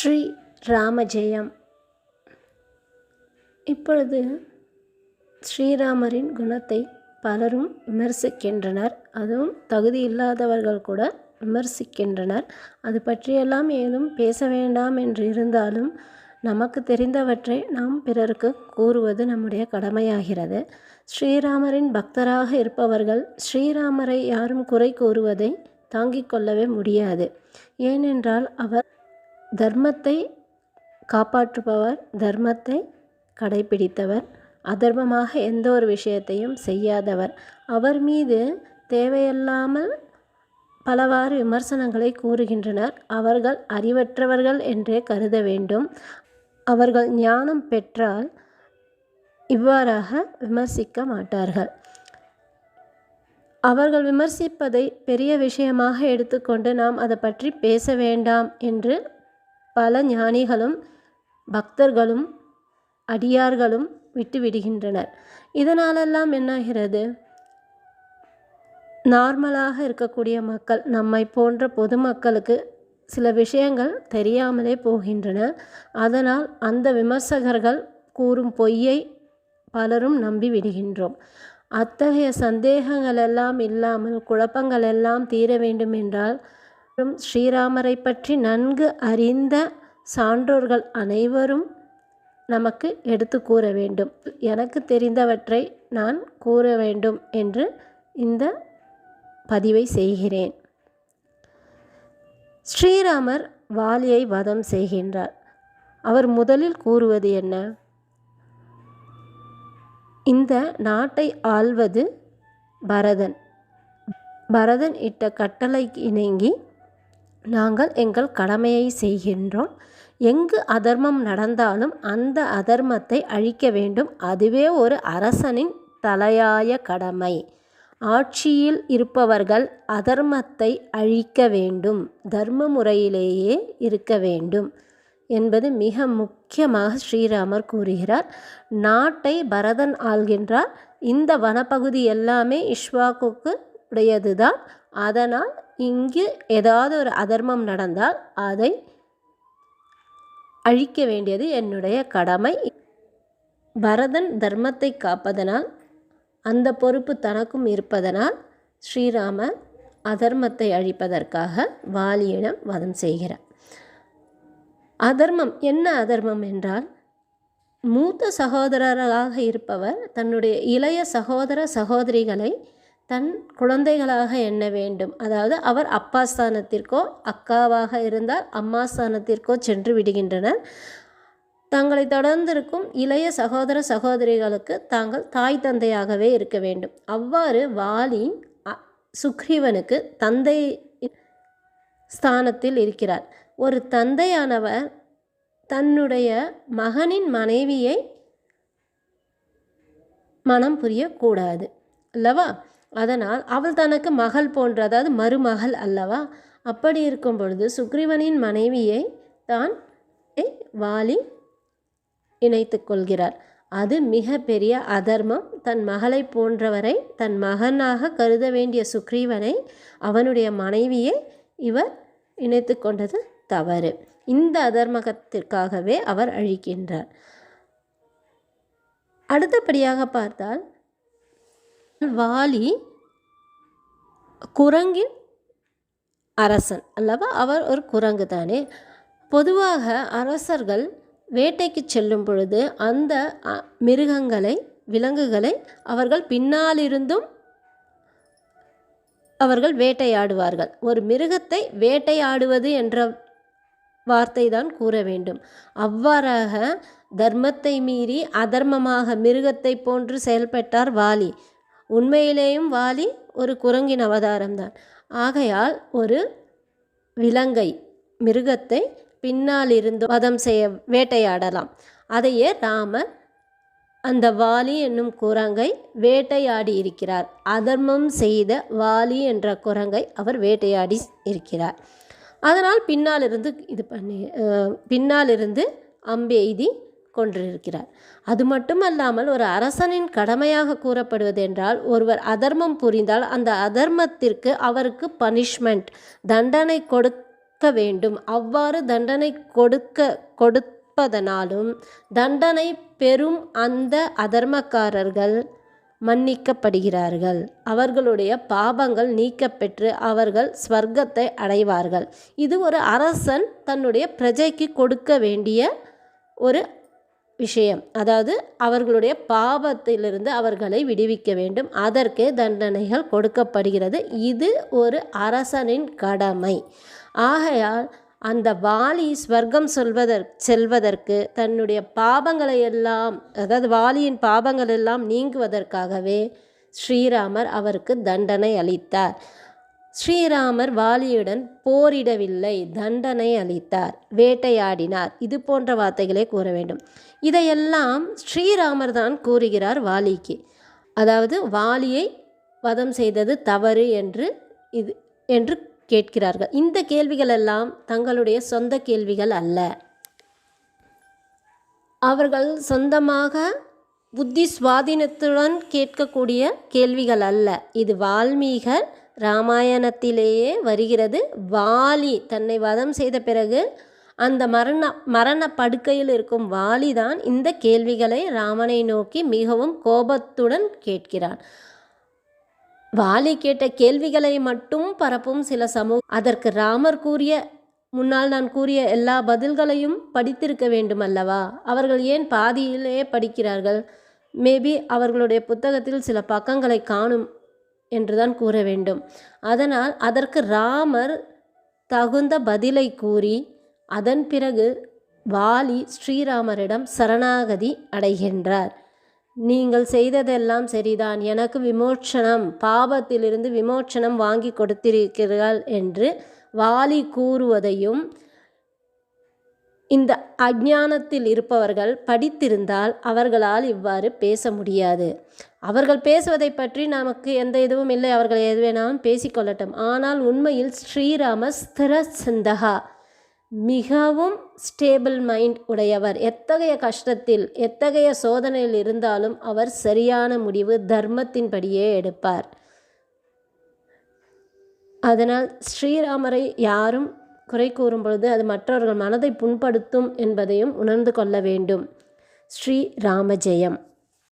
ஸ்ரீ ராமஜெயம். இப்பொழுது ஸ்ரீராமரின் குணத்தை பலரும் விமர்சிக்கின்றனர். அதுவும் தகுதி இல்லாதவர்கள் கூட விமர்சிக்கின்றனர். அது பற்றியெல்லாம் ஏதும் பேச வேண்டாம் என்று இருந்தாலும் நமக்கு தெரிந்தவற்றை நாம் பிறருக்கு கூறுவது நம்முடைய கடமையாகிறது. ஸ்ரீராமரின் பக்தராக இருப்பவர்கள் ஸ்ரீராமரை யாரும் குறை கூறுவதை தாங்கிக் கொள்ளவே முடியாது. ஏனென்றால் அவர் தர்மத்தை காப்பாற்றுபவர் தர்மத்தை கடைபிடித்தவர் அதர்மமாக எந்த ஒரு விஷயத்தையும் செய்யாதவர். அவர் மீது தேவையில்லாமல் பலவாறு விமர்சனங்களை கூறுகின்றனர். அவர்கள் அறிவற்றவர்கள் என்றே கருத வேண்டும். அவர்கள் ஞானம் பெற்றால் இவ்வாறாக விமர்சிக்க மாட்டார்கள். அவர்கள் விமர்சிப்பதை பெரிய விஷயமாக எடுத்துக்கொண்டு நாம் அதை பற்றி பேச வேண்டாம் என்று பல ஞானிகளும் பக்தர்களும் அடியார்களும் விட்டுவிடுகின்றனர். இதனாலெல்லாம் என்னாகிறது? நார்மலாக இருக்கக்கூடிய மக்கள் நம்மை போன்ற பொதுமக்களுக்கு சில விஷயங்கள் தெரியாமலே போகின்றன. அதனால் அந்த விமர்சகர்கள் கூறும் பொய்யை பலரும் நம்பி விடுகின்றோம் அத்தகைய சந்தேகங்கள் எல்லாம் இல்லாமல் குழப்பங்கள் எல்லாம் தீர வேண்டும் என்றால் ஸ்ரீராமரை பற்றி நன்கு அறிந்த சான்றோர்கள் அனைவரும் நமக்கு எடுத்து கூற வேண்டும். எனக்கு தெரிந்தவற்றை நான் கூற வேண்டும் என்று இந்த பதிவை செய்கிறேன். ஸ்ரீராமர் வாலியை வதம் செய்கின்றார். அவர் முதலில் கூறுவது என்ன? இந்த நாட்டை ஆள்வது பரதன். பரதன் இட்ட கட்டளைக்கு இணங்கி நாங்கள் எங்கள் கடமையை செய்கின்றோம். எங்கு அதர்மம் நடந்தாலும் அந்த அதர்மத்தை அழிக்க வேண்டும். அதுவே ஒரு அரசனின் தலையாய கடமை. ஆட்சியில் இருப்பவர்கள் அதர்மத்தை அழிக்க வேண்டும். தர்ம முறையிலேயே இருக்க வேண்டும் என்பது மிக முக்கியமாக ஸ்ரீராமர் கூறுகிறார். நாட்டை பரதன் ஆள்கின்றார். இந்த வனப்பகுதி எல்லாமே இஷ்வாக்குக்கு உடையதுதான். அதனால் இங்கு ஏதாவது ஒரு அதர்மம் நடந்தால் அதை அழிக்க வேண்டியது என்னுடைய கடமை. பரதன் தர்மத்தை காப்பதனால் அந்த பொறுப்பு தனக்கும் இருப்பதனால் ஸ்ரீராம அதர்மத்தை அழிப்பதற்காக வாலியிடம் வதம் செய்கிறார். அதர்மம் என்ன அதர்மம் என்றால் மூத்த சகோதரராக இருப்பவர் தன்னுடைய இளைய சகோதர சகோதரிகளை தன் குழந்தைகளாக எண்ண வேண்டும். அதாவது அவர் அப்பா ஸ்தானத்திற்கோ அக்காவாக இருந்தால் அம்மா ஸ்தானத்திற்கோ சென்று விடுகின்றனர். தங்களை தொடர்ந்திருக்கும் இளைய சகோதர சகோதரிகளுக்கு தாங்கள் தாய் தந்தையாகவே இருக்க வேண்டும். அவ்வாறு வாலி சுக்ரீவனுக்கு தந்தை ஸ்தானத்தில் இருக்கிறார். ஒரு தந்தையானவர் தன்னுடைய மகனின் மனைவியை மனம் புரியக்கூடாது. அல்லவா? அதனால் அவள் தனக்கு மகள் போன்ற அதாவது மருமகள் அல்லவா? அப்படி இருக்கும் பொழுது சுக்ரீவனின் மனைவியை தான் வாலி இணைத்து கொள்கிறார். அது மிக பெரிய அதர்மம். தன் மகளை போன்றவரை தன் மகனாக கருத வேண்டிய சுக்ரீவனை அவனுடைய மனைவியை இவர் இணைத்து கொண்டது தவறு. இந்த அதர்மகத்திற்காகவே அவர் அழிக்கின்றார். அடுத்தபடியாக பார்த்தால் வாலி குரங்கின் அரசன். அல்லவா? அவர் ஒரு குரங்கு தானே. பொதுவாக அரசர்கள் வேட்டைக்கு செல்லும் பொழுது அந்த மிருகங்களை விலங்குகளை அவர்கள் பின்னாலிருந்தும் அவர்கள் வேட்டையாடுவார்கள். ஒரு மிருகத்தை வேட்டையாடுவது என்ற வார்த்தை தான் கூற வேண்டும். அவ்வாறாக தர்மத்தை மீறி அதர்மமாக மிருகத்தை போன்று செயல்பட்டார் வாலி. உண்மையிலேயும் வாலி ஒரு குரங்கின் அவதாரம்தான். ஆகையால் ஒரு விலங்கை மிருகத்தை பின்னால் இருந்து வதம் செய்ய வேட்டையாடலாம். அதையே ராமர் அந்த வாலி என்னும் குரங்கை வேட்டையாடி இருக்கிறார். அதர்மம் செய்த வாலி என்ற குரங்கை அவர் வேட்டையாடி இருக்கிறார். அதனால் பின்னால் இருந்து இது பண்ணி பின்னால் இருந்து அம்பெய்தி கொண்டிருக்கிறார். அது மட்டுமல்லாமல் ஒரு அரசனின் கடமையாக கூறப்படுவது என்றால் ஒருவர் அதர்மம் புரிந்தால் அந்த அதர்மத்திற்கு அவருக்கு பனிஷ்மெண்ட் தண்டனை கொடுக்க வேண்டும். அவ்வாறு தண்டனை கொடுக்க கொடுப்பதனாலும் தண்டனை பெறும் அந்த அதர்மக்காரர்கள் மன்னிக்கப்படுகிறார்கள். அவர்களுடைய பாபங்கள் நீக்கப்பெற்று அவர்கள் ஸ்வர்க்கத்தை அடைவார்கள். இது ஒரு அரசன் தன்னுடைய பிரஜைக்கு கொடுக்க வேண்டிய ஒரு விஷயம். அதாவது அவர்களுடைய பாவத்திலிருந்து அவர்களை விடுவிக்க வேண்டும். அதற்கே தண்டனைகள் கொடுக்கப்படுகிறது. இது ஒரு அரசனின் கடமை. ஆகையால் அந்த வாலி ஸ்வர்க்கம் சொல்வதற் செல்வதற்கு தன்னுடைய பாபங்களை எல்லாம் அதாவது வாலியின் பாபங்கள் எல்லாம் நீங்குவதற்காகவே ஸ்ரீராமர் அவருக்கு தண்டனை அளித்தார். ஸ்ரீராமர் வாலியுடன் போரிடவில்லை தண்டனை அளித்தார் வேட்டையாடினார். இது போன்ற வார்த்தைகளை கூற வேண்டும். இதையெல்லாம் ஸ்ரீராமர் தான் கூறுகிறார் வாலிக்கு. அதாவது வாலியை வதம் செய்தது தவறு என்று இது என்று கேட்கிறார்கள். இந்த கேள்விகள் எல்லாம் தங்களுடைய சொந்த கேள்விகள் அல்ல. அவர்கள் சொந்தமாக புத்தி சுவாதீனத்துடன் கேட்கக்கூடிய கேள்விகள் அல்ல. இது வால்மீகர் ராமாயணத்திலேயே வருகிறது. வாலி தன்னை வதம் செய்த பிறகு அந்த மரண மரண படுக்கையில் இருக்கும் வாலி தான் இந்த கேள்விகளை ராமனை நோக்கி மிகவும் கோபத்துடன் கேட்கிறான். வாலி கேட்ட கேள்விகளை மட்டும் பரப்பும் சில சமூக அதற்கு ராமர் கூறிய முன்னால் நான் கூறிய எல்லா பதில்களையும் படித்திருக்க வேண்டும் அல்லவா அவர்கள் ஏன் பாதியிலே படிக்கிறார்கள்? மேபி அவர்களுடைய புத்தகத்தில் சில பக்கங்களை காணும் என்றுதான் கூற வேண்டும். அதனால் அதற்கு ராமர் தகுந்த பதிலை கூறி அதன் பிறகு வாலி ஸ்ரீராமரிடம் சரணாகதி அடைகின்றார். நீங்கள் செய்ததெல்லாம் சரிதான். எனக்கு விமோச்சனம் பாபத்திலிருந்து விமோச்சனம் வாங்கி கொடுத்திருக்கிறீர்கள் என்று வாலி கூறுவதையும் இந்த அஜானத்தில் இருப்பவர்கள் படித்திருந்தால் அவர்களால் இவ்வாறு பேச முடியாது. அவர்கள் பேசுவதை பற்றி நமக்கு எந்த இதுவும் இல்லை. அவர்கள் எது வேணாலும் பேசிக்கொள்ளட்டும் ஆனால் உண்மையில் ஸ்ரீராம ஸ்திர சிந்தகா மிகவும் ஸ்டேபிள் மைண்ட் உடையவர். எத்தகைய கஷ்டத்தில் எத்தகைய சோதனையில் இருந்தாலும் அவர் சரியான முடிவு தர்மத்தின்படியே எடுப்பார். அதனால் ஸ்ரீராமரை யாரும் குறை கூறும் பொழுது அது மற்றவர்கள் மனதை புண்படுத்தும் என்பதையும் உணர்ந்து கொள்ள வேண்டும். ஸ்ரீ ராமஜெயம்.